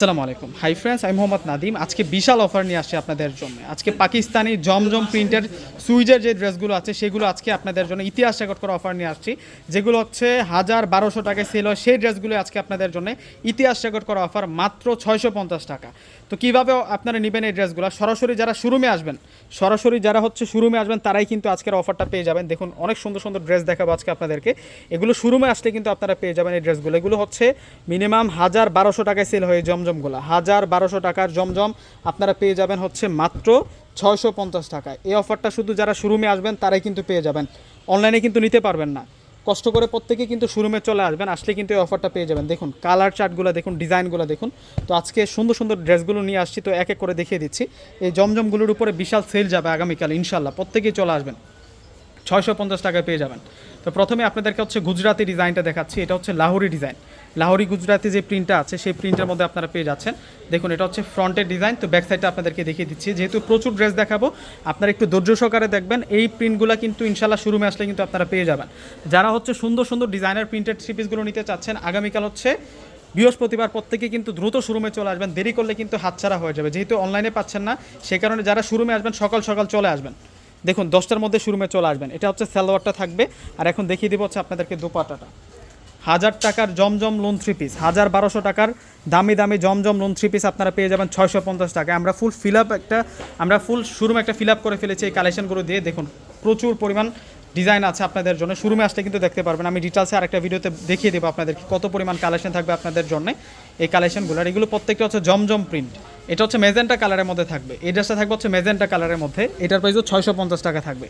আসসালামু আলাইকুম। Hi friends আমি মোহাম্মদ নাদিম আজকে বিশাল অফার নিয়ে আসছি আপনাদের জন্য। আজকে পাকিস্তানি জমজম প্রিন্টের সুইজের যে ড্রেসগুলো আছে, সেগুলো আজকে আপনাদের জন্য ইতিহাস রেকর্ড করা অফার নিয়ে আসছি। যেগুলো হচ্ছে হাজার বারোশো টাকায় সেল হয়। সেই ড্রেসগুলো আজকে আপনাদের জন্য ইতিহাস রেকর্ড করা অফার মাত্র ছয়শো পঞ্চাশ টাকা। তো কীভাবে আপনারা নেবেন এই ড্রেসগুলো সরাসরি যারা শোরুমে আসবেন, সরাসরি যারা হচ্ছে শোরুমে আসবেন, তারাই কিন্তু আজকের অফারটা পেয়ে যাবেন। দেখুন, অনেক সুন্দর সুন্দর ড্রেস দেখাবো আজকে আপনাদেরকে। এগুলো শোরুমে আসলে কিন্তু আপনারা পেয়ে যাবেন এই ড্রেসগুলো এগুলো হচ্ছে মিনিমাম হাজার বারোশো টাকায় সেল হয়ে জমজমগুলো। হাজার বারোশো টাকার জমজম আপনারা পেয়ে যাবেন হচ্ছে মাত্র ছয়শো পঞ্চাশ টাকায়। এই অফারটা শুধু যারা শোরুমে আসবেন, তারাই কিন্তু পেয়ে যাবেন। অনলাইনে কিন্তু নিতে পারবেন না। কষ্ট করে প্রত্যেকে কিন্তু শোরুমে চলে আসবেন, আসলে কিন্তু এই অফারটা পেয়ে যাবেন। দেখুন, কালার চার্টগুলো দেখুন, ডিজাইনগুলো দেখুন। তো আজকে সুন্দর সুন্দর ড্রেসগুলো নিয়ে আসছি, তো এক এক করে দেখিয়ে দিচ্ছি। এই জমজমগুলোর উপরে বিশাল সেল যাবে আগামীকাল ইনশাল্লাহ প্রত্যেকেই চলে আসবেন। ছয়শো পঞ্চাশ টাকায় পেয়ে যাবেন। তো প্রথমে আপনাদেরকে হচ্ছে গুজরাতি ডিজাইনটা দেখাচ্ছি, এটা হচ্ছে লাহোরি ডিজাইন। লাহোরি গুজরাতি যে প্রিন্টটা আছে, সেই প্রিন্টের মধ্যে আপনারা পেয়ে যাচ্ছেন। দেখুন, এটা হচ্ছে ফ্রন্টের ডিজাইন, তো ব্যাক সাইডটা আপনাদেরকে দেখিয়ে দিচ্ছি। যেহেতু প্রচুর ড্রেস দেখাবো, আপনারা একটু ধৈর্য সহকারে দেখবেন, এই প্রিন্টগুলো কিন্তু ইনশাল্লাহ শুরুমে আসলে কিন্তু আপনারা পেয়ে যাবেন। যারা হচ্ছে সুন্দর সুন্দর ডিজাইনার প্রিন্টেড থ্রি পিসগুলো নিতে চাচ্ছেন, আগামীকাল হচ্ছে বৃহস্পতিবার প্রত্যেকে কিন্তু দ্রুত শোরুমে চলে আসবেন। দেরি করলে কিন্তু হাতছাড়া হয়ে যাবে, যেহেতু অনলাইনে পাচ্ছেন না, সে কারণে যারা শোরুমে আসবেন, সকাল সকাল চলে আসবেন। দেখুন, দশটার মধ্যে শোরুমে চলে আসবেন। এটা হচ্ছে সালোয়ারটা থাকবে। আর এখন দেখিয়ে দিব হচ্ছে আপনাদেরকে দোপাটাটা। হাজার টাকার জমজম লোন থ্রি পিস হাজার বারোশো টাকার দামি দামি জমজম লোন থ্রি পিস আপনারা পেয়ে যাবেন ছয়শো পঞ্চাশ টাকা আমরা ফুল ফিল আপ একটা, আমরা ফুল শোরুমে একটা ফিল আপ করে ফেলেছি এই কালেকশনগুলো দিয়ে। দেখুন, প্রচুর পরিমাণ ডিজাইন আছে আপনাদের জন্য। শোরুমে আসলে কিন্তু দেখতে পারবেন। আমি ডিটেলসে আরেকটা ভিডিওতে দেখিয়ে দেবো আপনাদেরকে কত পরিমাণ কালেকশন থাকবে আপনাদের জন্য এই কালেকশনগুলো আর এগুলো প্রত্যেকটা হচ্ছে জমজম প্রিন্ট এটা হচ্ছে মেজেন্টা কালারের মধ্যে থাকবে। এই ড্রেসটা থাকবে হচ্ছে মেজেন্টা কালারের মধ্যে। এটার প্রাইসও ছয়শো পঞ্চাশ টাকা থাকবে।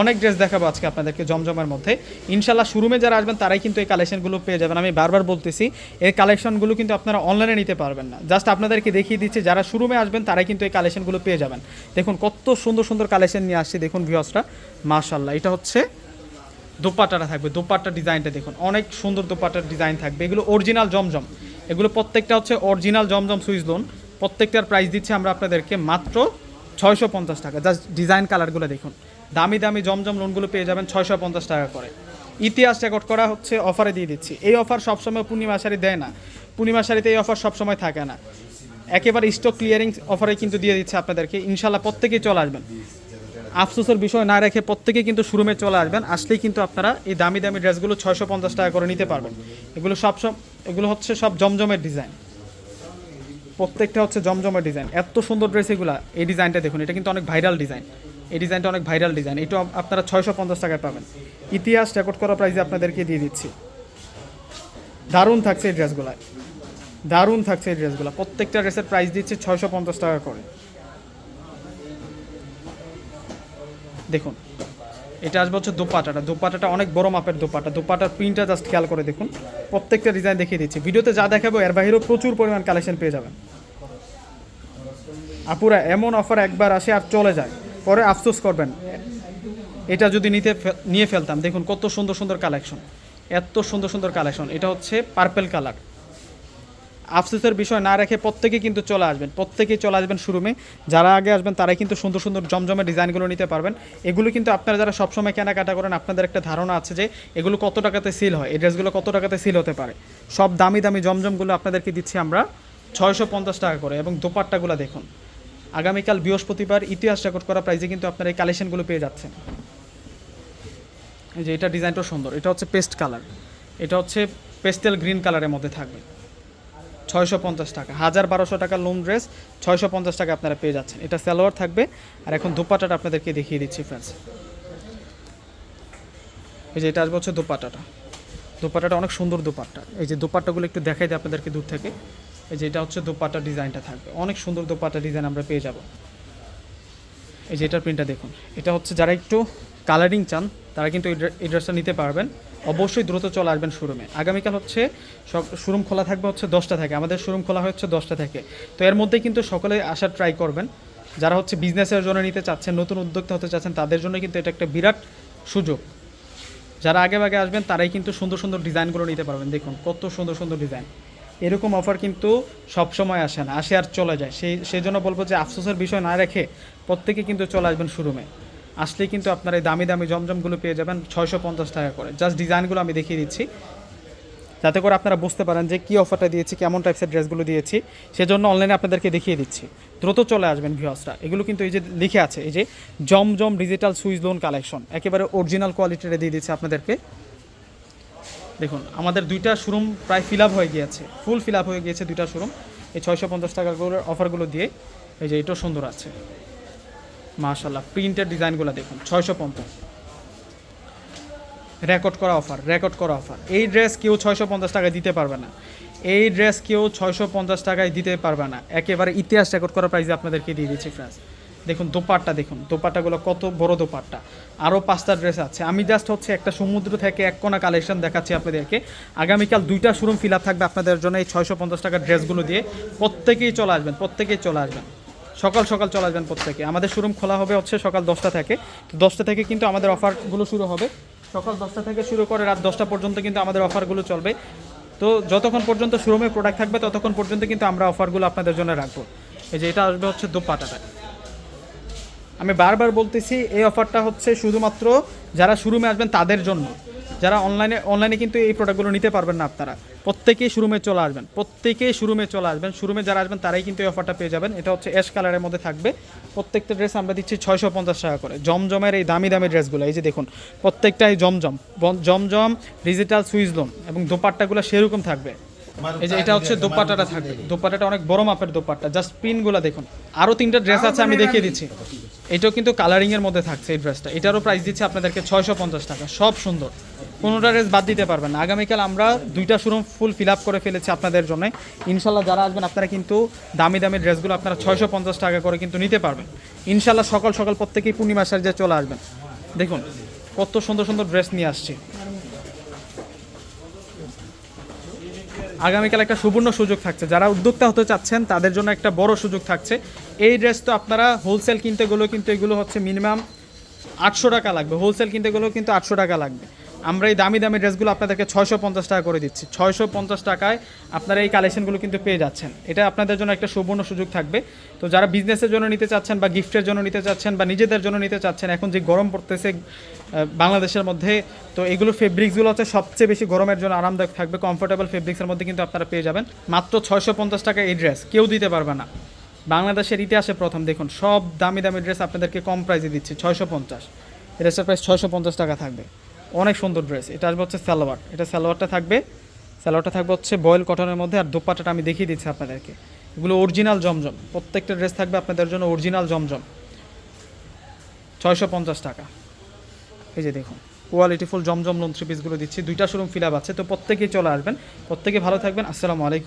অনেক ড্রেস দেখাবো আজকে আপনাদেরকে জমজমের মধ্যে। ইনশাল্লাহ শোরুমে যারা আসবেন, তারাই কিন্তু এই কালেকশনগুলো পেয়ে যাবেন। আমি বারবার বলতেছি, এই কালেকশনগুলো কিন্তু আপনারা অনলাইনে নিতে পারবেন না। জাস্ট আপনাদেরকে দেখিয়ে দিচ্ছি, যারা শোরুমে আসবেন, তারাই কিন্তু এই কালেকশনগুলো পেয়ে যাবেন। দেখুন কত সুন্দর সুন্দর কালেকশন নিয়ে আসছে, দেখুন ভিউসরা মাশাল্লাহ এটা হচ্ছে দোপাট্টাটা থাকবে। দোপাট্টা ডিজাইনটা দেখুন, অনেক সুন্দর দোপাট্টার ডিজাইন থাকবে। এগুলো অরিজিনাল জমজম। এগুলো প্রত্যেকটা হচ্ছে অরিজিনাল জমজম সুইচ লোন প্রত্যেকটার প্রাইস দিচ্ছি আমরা আপনাদেরকে মাত্র ছয়শো পঞ্চাশ টাকা। জাস্ট ডিজাইন কালারগুলো দেখুন। দামি দামি জমজম লোনগুলো পেয়ে যাবেন ছয়শো পঞ্চাশ টাকা করে। ইতিহাস রেকর্ড করা হচ্ছে অফারে দিয়ে দিচ্ছি। এই অফার সবসময় পূর্ণিমা শাড়ি দেয় না। পূর্ণিমা শাড়িতে এই অফার সবসময় থাকে না। একেবারে স্টক ক্লিয়ারিং অফারে কিন্তু দিয়ে দিচ্ছে আপনাদেরকে। ইনশাল্লাহ প্রত্যেকেই চলে আসবেন। আফসোসের বিষয় না রেখে প্রত্যেকে কিন্তু শোরুমে চলে আসবেন। আসলেই কিন্তু আপনারা এই দামি দামি ড্রেসগুলো ছয়শো পঞ্চাশ টাকা করে নিতে পারবেন। এগুলো সব সব এগুলো হচ্ছে সব জমজমের ডিজাইন প্রত্যেকটা হচ্ছে জমজমের ডিজাইন। এত সুন্দর ড্রেস এগুলা, এই ডিজাইনটা দেখুন, এটা কিন্তু অনেক ভাইরাল ডিজাইন। এই ডিজাইনটা অনেক ভাইরাল ডিজাইন। এটা আপনারা ছয়শো পঞ্চাশ টাকায় পাবেন। ইতিহাস রেকর্ড করা প্রাইসে আপনাদেরকে দিয়ে দিচ্ছি। দারুণ থাকছে এই ড্রেসগুলা দারুণ থাকছে এই ড্রেসগুলো প্রত্যেকটা ড্রেসের প্রাইস দিচ্ছে ছয়শো পঞ্চাশ টাকা করে। দেখুন, এটা আসবে হচ্ছে দোপাটাটা। দোপাটাটা অনেক বড় মাপের দোপাটা। দোপাটার প্রিন্টটা জাস্ট খেয়াল করে দেখুন। প্রত্যেকটা ডিজাইন দেখিয়ে দিচ্ছি। ভিডিওতে যা দেখাবো, এর বাইরেও প্রচুর পরিমাণ কালেকশন পেয়ে যাবেন। আপুরা, এমন অফার একবার আসে আর চলে যায়। পরে আফসোস করবেন। এটা যদি নিতে নিয়ে ফেলতাম, দেখুন কত সুন্দর সুন্দর কালেকশন। এত সুন্দর সুন্দর কালেকশন। এটা হচ্ছে পার্পেল কালার। আফসোসের বিষয় না রেখে প্রত্যেকে কিন্তু চলে আসবেন। প্রত্যেকেই চলে আসবেন শোরুমে। যারা আগে আসবেন, তারাই কিন্তু সুন্দর সুন্দর জমজমের ডিজাইনগুলো নিতে পারবেন। এগুলো কিন্তু আপনারা যারা সবসময় কেনাকাটা করেন, আপনাদের একটা ধারণা আছে যে এগুলো কত টাকাতে সিল হয়, এই ড্রেসগুলো কত টাকাতে সিল হতে পারে। সব দামি দামি জমজমগুলো আপনাদেরকে দিচ্ছি আমরা ছয়শো পঞ্চাশ টাকা করে এবং দোপাট্টাগুলো দেখুন। আগামীকাল বৃহস্পতিবার ইতিহাস রেকর্ড করা প্রাইজে কিন্তু আপনারা এই কালেকশনগুলো পেয়ে যাচ্ছেন। এই যে এটা ডিজাইনটা সুন্দর। এটা হচ্ছে পেস্ট কালার। এটা হচ্ছে পেস্টেল গ্রিন কালারের মধ্যে থাকবে। ছয়শো পঞ্চাশ টাকা। হাজার বারোশো টাকার লোন ড্রেস ছয়শো পঞ্চাশ টাকা আপনারা পেয়ে যাচ্ছেন। এটা স্যালোয়ার থাকবে। আর এখন দুপাটাটা আপনাদেরকে দেখিয়ে দিচ্ছি ফ্রেন্ডস এই যে এটা আসবে হচ্ছে দুপাটাটা। দুপাটাটা অনেক সুন্দর দুপাট্টা। এই যে দুপাট্টাগুলো একটু দেখাই দিই আপনাদেরকে দূর থেকে। এই যে এটা হচ্ছে দুপাট্টা ডিজাইনটা থাকবে। অনেক সুন্দর দুপাট্টা ডিজাইন আমরা পেয়ে যাব। এই যে এটার প্রিন্টটা দেখুন। এটা হচ্ছে যারা একটু কালারিং চান, তারা কিন্তু এই ড্রে- এই ড্রেসটা নিতে পারবেন। অবশ্যই দ্রুত চলে আসবেন শোরুমে আগামীকাল হচ্ছে শোরুম খোলা থাকবে হচ্ছে দশটা থেকে। আমাদের শোরুম খোলা হচ্ছে দশটা থেকে। তো এর মধ্যে কিন্তু সকলে আসার ট্রাই করবেন। যারা হচ্ছে বিজনেসের জন্য নিতে চাচ্ছেন, নতুন উদ্যোক্তা হতে চাচ্ছেন, তাদের জন্য কিন্তু এটা একটা বিরাট সুযোগ। যারা আগে আগে আসবেন, তারাই কিন্তু সুন্দর সুন্দর ডিজাইনগুলো নিতে পারবেন। দেখুন, কত সুন্দর সুন্দর ডিজাইন এরকম অফার কিন্তু সব সময় আসে না, আসে আর চলে যায়। সেই সেই জন্য বলব যে আফসোসের বিষয় না রেখে প্রত্যেকে কিন্তু চলে আসবেন শোরুমে। আসলেই কিন্তু আপনার এই দামি দামি জমজমগুলো পেয়ে যাবেন ছয়শো পঞ্চাশ টাকা করে। জাস্ট ডিজাইনগুলো আমি দেখিয়ে দিচ্ছি। যাতে করে আপনারা বুঝতে পারেন যে কী অফারটা দিয়েছি, কেমন টাইপসের ড্রেসগুলো দিয়েছি। সেজন্য অনলাইনে আপনাদেরকে দেখিয়ে দিচ্ছি। দ্রুত চলে আসবেন ভিউয়ার্সরা এগুলো কিন্তু এই যে লিখে আছে, এই যে জমজম ডিজিটাল সুইচ লোন কালেকশন একেবারে অরিজিনাল কোয়ালিটিটা দিয়ে দিচ্ছে আপনাদেরকে। দেখুন, আমাদের দুইটা শোরুম প্রায় ফিল আপ হয়ে গিয়েছে। ফুল ফিল আপ হয়ে গিয়েছে দুইটা শোরুম এই ছয়শো পঞ্চাশ টাকাগুলোর অফারগুলো দিয়ে, এই যে এটাও সুন্দর আছে। মাশাল্লাহ প্রিন্টের ডিজাইনগুলো দেখুন, ছয়শো পঞ্চাশ। রেকর্ড করা অফার রেকর্ড করা অফার এই ড্রেস কেউ ছয়শো পঞ্চাশ টাকায় দিতে পারবে না। এই ড্রেস কেউ ছয়শো পঞ্চাশ টাকায় দিতে পারবে না। একেবারে ইতিহাস রেকর্ড করা প্রাইসে আপনাদেরকে দিয়ে দিচ্ছি ফ্রেন্ডস দেখুন, দোপাট্টা দেখুন, দোপাট্টাগুলো কত বড় দোপাট্টা। আরও পাঁচটা ড্রেস আছে। আমি জাস্ট হচ্ছে একটা সমুদ্র থেকে এক কোনা কালেকশন দেখাচ্ছি আপনাদেরকে। আগামীকাল দুইটা শোরুম ফিল আপ থাকবে আপনাদের জন্য এই ছয়শো পঞ্চাশ টাকার ড্রেসগুলো দিয়ে। প্রত্যেকেই চলে আসবেন, প্রত্যেকেই চলে আসবেন। সকাল সকাল চলে আসবেন প্রত্যেকে। আমাদের শোরুম খোলা হবে হচ্ছে সকাল দশটা থেকে। তো দশটা থেকে কিন্তু আমাদের অফারগুলো শুরু হবে। সকাল দশটা থেকে শুরু করে রাত দশটা পর্যন্ত কিন্তু আমাদের অফারগুলো চলবে। তো যতক্ষণ পর্যন্ত শোরুমে প্রোডাক্ট থাকবে, ততক্ষণ পর্যন্ত কিন্তু আমরা অফারগুলো আপনাদের জন্য রাখব। এই যে এটা আসবে হচ্ছে দোপাটাটা আমি বারবার বলতেছি, এই অফারটা হচ্ছে শুধুমাত্র যারা শোরুমে আসবেন তাদের জন্য। যারা অনলাইনে অনলাইনে কিন্তু এই প্রোডাক্টগুলো নিতে পারবেন না আপনারা। প্রত্যেকেই শোরুমে চলে আসবেন, প্রত্যেকেই শোরুমে চলে আসবেন। শোরুমে যারা আসবেন তারাই কিন্তু এই অফারটা পেয়ে যাবেন। এটা হচ্ছে অ্যাশ কালারের মধ্যে থাকবে। প্রত্যেকটা ড্রেস আমরা দিচ্ছি ছয়শো পঞ্চাশ টাকা করে। জমজমের এই দামি দামি ড্রেসগুলো, এই যে দেখুন, প্রত্যেকটাই জমজম জমজম ডিজিটাল সুইচ লোন এবং দোপাট্টাগুলো সেরকম থাকবে। এই যে এটা হচ্ছে দোপাট্টাটা থাকবে। দোপাট্টাটা অনেক বড় মাপের দোপাট্টা। জাস্ট পিনগুলো দেখুন। আরও তিনটা ড্রেস আছে আমি দেখিয়ে দিচ্ছি। এটাও কিন্তু কালারিং এর মধ্যে থাকছে এই ড্রেসটা এটারও প্রাইস দিচ্ছে আপনাদেরকে ছয়শো পঞ্চাশ টাকা। সব সুন্দর। কোনোটা ড্রেস বাদ দিতে পারবেন না। আগামীকাল আমরা দুইটা শোরুম ফুল ফিল আপ করে ফেলেছি আপনাদের জন্য। ইনশাল্লাহ যারা আসবেন আপনারা কিন্তু দামি দামি ড্রেসগুলো আপনারা ছয়শো পঞ্চাশ টাকা করে কিন্তু নিতে পারবেন। ইনশাল্লাহ সকাল সকাল প্রত্যেকেই পূর্ণিমা সার্জে চলে আসবেন। দেখুন কত সুন্দর সুন্দর ড্রেস নিয়ে আসছি। আগামীকাল একটা সুবর্ণ সুযোগ থাকছে। যারা উদ্যোক্তা হতে চাচ্ছেন, তাদের জন্য একটা বড় সুযোগ থাকছে। এই ড্রেস তো আপনারা হোলসেল কিনতে গেলেও কিন্তু এগুলো হচ্ছে মিনিমাম আটশো টাকা লাগবে। হোলসেল কিনতে গেলেও কিন্তু আটশো টাকা লাগবে। আমরা এই দামি দামি ড্রেসগুলো আপনাদেরকে ছয়শো পঞ্চাশ টাকা করে দিচ্ছি। ছয়শো পঞ্চাশ টাকায় আপনারা এই কালেকশনগুলো কিন্তু পেয়ে যাচ্ছেন। এটা আপনাদের জন্য একটা সুবর্ণ সুযোগ থাকবে। তো যারা বিজনেসের জন্য নিতে চাচ্ছেন বা গিফটের জন্য নিতে চাচ্ছেন বা নিজেদের জন্য নিতে চাচ্ছেন, এখন যে গরম পড়তেছে বাংলাদেশের মধ্যে, তো এগুলো ফেব্রিক্সগুলো হচ্ছে সবচেয়ে বেশি গরমের জন্য আরামদায়ক থাকবে। কমফোর্টেবল ফেব্রিক্সের মধ্যে কিন্তু আপনারা পেয়ে যাবেন। মাত্র ছয়শো পঞ্চাশ টাকা এই ড্রেস কেউ দিতে পারবে না। বাংলাদেশের ইতিহাসে প্রথম দেখুন, সব দামি দামি ড্রেস আপনাদেরকে কম প্রাইসে দিচ্ছি, ছয়শো পঞ্চাশ। ড্রেসের প্রাইস, ছয়শো পঞ্চাশ টাকা থাকবে। অনেক সুন্দর ড্রেস এটা আসবে হচ্ছে সালোয়ার। এটা সালোয়ারটা থাকবে। সালোয়ারটা থাকবে হচ্ছে বয়েল কটনের মধ্যে আর দোপাটাটা আমি দেখিয়ে দিচ্ছি আপনাদেরকে। এগুলো অরিজিনাল জমজম। প্রত্যেকটা ড্রেস থাকবে আপনাদের জন্য অরিজিনাল জমজম। ছয়শো পঞ্চাশ টাকা। এই যে দেখুন কোয়ালিটি ফুল জমজম লোন থ্রি পিসগুলো দিচ্ছি। দুইটা শোরুম ফিল আপ আছে। তো প্রত্যেকেই চলে আসবেন। প্রত্যেকে ভালো থাকবেন। আসসালামু আলাইকুম।